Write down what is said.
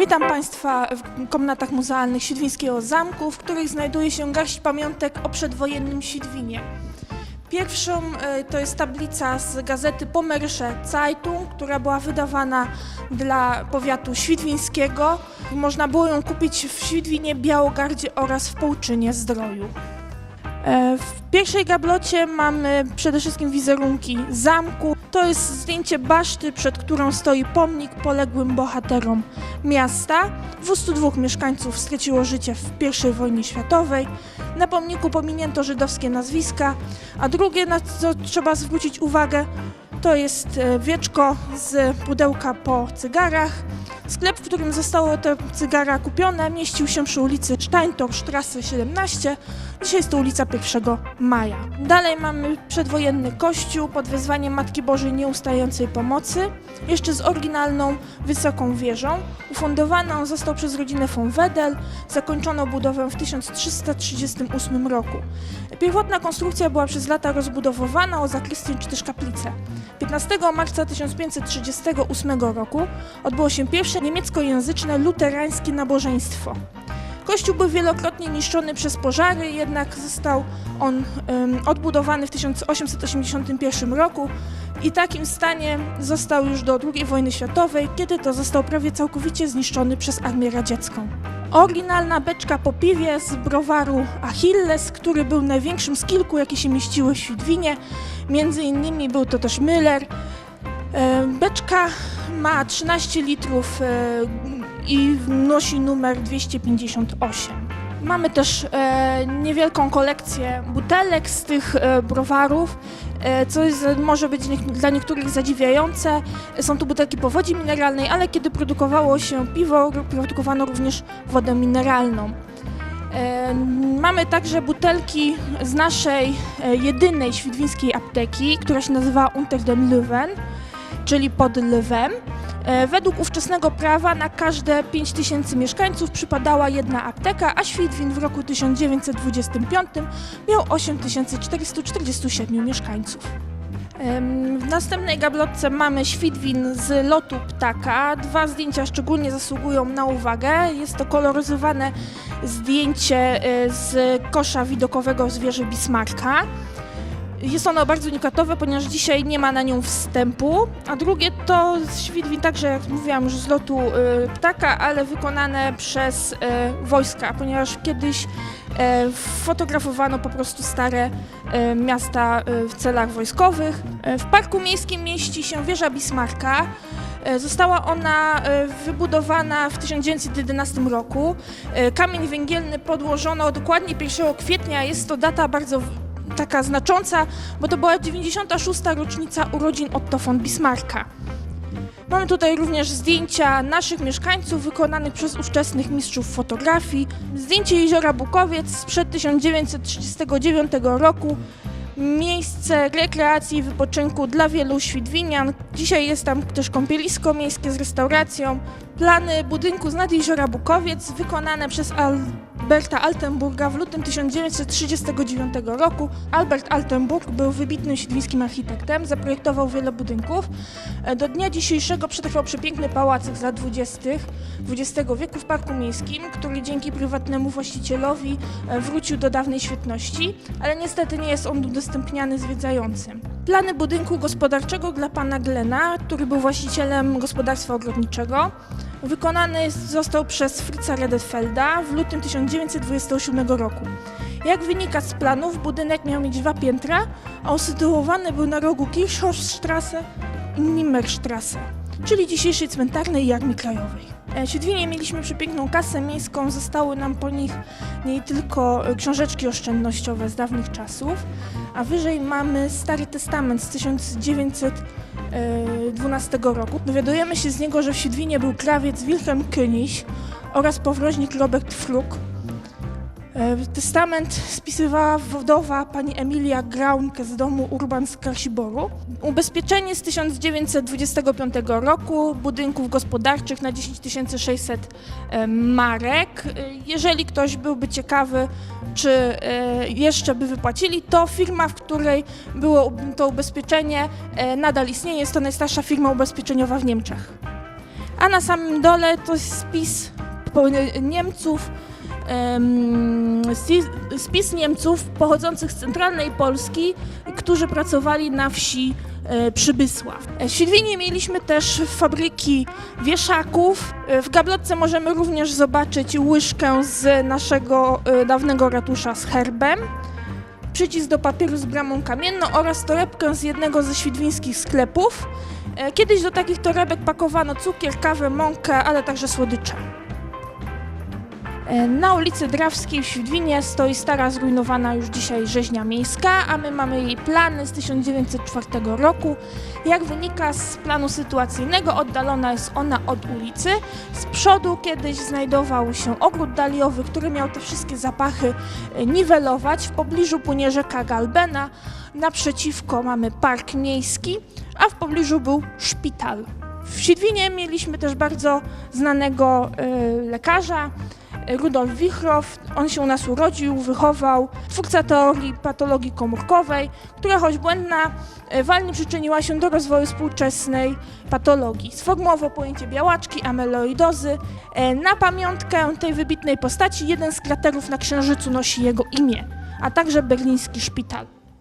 Witam Państwa w komnatach muzealnych Świdwińskiego Zamku, w których znajduje się garść pamiątek o przedwojennym Świdwinie. Pierwszą e, to jest tablica z gazety Pomersche Zeitung, która była wydawana dla powiatu świdwińskiego. Można było ją kupić w Świdwinie, Białogardzie oraz w Połczynie Zdroju. E, W pierwszej gablocie mamy przede wszystkim wizerunki zamku. To jest zdjęcie baszty, przed którą stoi pomnik poległym bohaterom miasta. 202 mieszkańców straciło życie w I wojnie światowej. Na pomniku pominięto żydowskie nazwiska, a drugie, na co trzeba zwrócić uwagę, to jest e, wieczko z pudełka po cygarach. Sklep, w którym zostały te cygara kupione, mieścił się przy ulicy Steintorstrasse 17. Dzisiaj jest to ulica 1 Maja. Dalej mamy przedwojenny kościół pod wezwaniem Matki Bożej Nieustającej Pomocy, jeszcze z oryginalną wysoką wieżą. Ufundowany on został przez rodzinę von Wedel, zakończono budowę w 1338 roku. Pierwotna konstrukcja była przez lata rozbudowywana o zakrystię czy też kaplicę. 15 marca 1538 roku odbyło się pierwsze niemieckojęzyczne luterańskie nabożeństwo. Kościół był wielokrotnie niszczony przez pożary, jednak został on em, odbudowany w 1881 roku i takim stanie został już do II wojny światowej, kiedy to został prawie całkowicie zniszczony przez Armię Radziecką. Oryginalna beczka po piwie z browaru Achilles, który był największym z kilku, jakie się mieściły w Świdwinie. Między innymi był to też Müller. E, Beczka ma 13 litrów e, i nosi numer 258. Mamy też e, niewielką kolekcję butelek z tych e, browarów, co jest, może być dla niektórych zadziwiające. Są to butelki po wodzie mineralnej, ale kiedy produkowało się piwo, produkowano również wodę mineralną. Mamy także butelki z naszej jedynej świdwińskiej apteki, która się nazywa Unter den Löwen, czyli pod lwem. E, Według ówczesnego prawa na każde 5000 mieszkańców przypadała jedna apteka, a Świdwin w roku 1925 miał 8447 mieszkańców. W następnej gablotce mamy Świdwin z lotu ptaka. Dwa zdjęcia szczególnie zasługują na uwagę. Jest to koloryzowane zdjęcie e, z kosza widokowego z wieży Bismarcka. Jest ono bardzo unikatowe, ponieważ dzisiaj nie ma na nią wstępu, a drugie to Świdwin także, jak mówiłam już, z lotu e, ptaka, ale wykonane przez e, wojska, ponieważ kiedyś e, fotografowano po prostu stare miasta w celach wojskowych. W parku miejskim mieści się wieża Bismarcka. E, Została ona wybudowana w 1911 roku. Kamień węgielny podłożono dokładnie 1 kwietnia. Jest to data bardzo taka znacząca, bo to była 96. rocznica urodzin Otto von Bismarcka. Mamy tutaj również zdjęcia naszych mieszkańców wykonanych przez ówczesnych mistrzów fotografii. Zdjęcie jeziora Bukowiec sprzed 1939 roku. Miejsce rekreacji i wypoczynku dla wielu świdwinian. Dzisiaj jest tam też kąpielisko miejskie z restauracją. Plany budynku z nad jeziora Bukowiec wykonane przez Alberta Altenburga w lutym 1939 roku. Albert Altenburg był wybitnym świdwińskim architektem, zaprojektował wiele budynków. E, Do dnia dzisiejszego przetrwał przepiękny pałacyk z lat 20. XX wieku w Parku Miejskim, który dzięki prywatnemu właścicielowi e, wrócił do dawnej świetności, ale niestety nie jest on udostępniany zwiedzającym. Plany budynku gospodarczego dla pana Glena, który był właścicielem gospodarstwa ogrodniczego, wykonany został przez Fritza Redefelda w lutym 1927 roku. Jak wynika z planów, budynek miał mieć dwa piętra, a usytuowany był na rogu Kirchhofstrasse i Nimmerstrasse, czyli dzisiejszej cmentarnej i Armii Krajowej. E, Siedwinie mieliśmy przepiękną kasę miejską, zostały nam po nich nie tylko e, książeczki oszczędnościowe z dawnych czasów, a wyżej mamy Stary Testament z 1912 roku. Dowiadujemy się z niego, że w Siedwinie był krawiec Wilhelm König oraz powroźnik Robert Fruk. E, Testament spisywała wdowa pani Emilia Graunke z domu Urban z Karsiboru. Ubezpieczenie z 1925 roku budynków gospodarczych na 10 600 e, marek. E, Jeżeli ktoś byłby ciekawy, czy jeszcze by wypłacili, to firma, w której było to ubezpieczenie, nadal istnieje. Jest to najstarsza firma ubezpieczeniowa w Niemczech. A na samym dole to jest spis Niemców, spis Niemców pochodzących z centralnej Polski, którzy pracowali na wsi e, Przybysław. E, W Świdwinie mieliśmy też fabryki wieszaków. E, W gablotce możemy również zobaczyć łyżkę z naszego dawnego ratusza z herbem, przycisk do papieru z bramą kamienną oraz torebkę z jednego ze świdwińskich sklepów. Kiedyś do takich torebek pakowano cukier, kawę, mąkę, ale także słodycze. E, Na ulicy Drawskiej w Świdwinie stoi stara, zrujnowana już dzisiaj rzeźnia miejska, a my mamy jej plany z 1904 roku. Jak wynika z planu sytuacyjnego, oddalona jest ona od ulicy. Z przodu kiedyś znajdował się ogród daliowy, który miał te wszystkie zapachy e, niwelować. W pobliżu płynie rzeka Galbena, naprzeciwko mamy park miejski, a w pobliżu był szpital. W Świdwinie mieliśmy też bardzo znanego e, lekarza, Rudolf Wichrow. On się u nas urodził, wychował, twórca teorii patologii komórkowej, która choć błędna, e, walnie przyczyniła się do rozwoju współczesnej patologii. Sformułował pojęcie białaczki, ameloidozy. E, Na pamiątkę tej wybitnej postaci jeden z kraterów na Księżycu nosi jego imię, a także berliński szpital.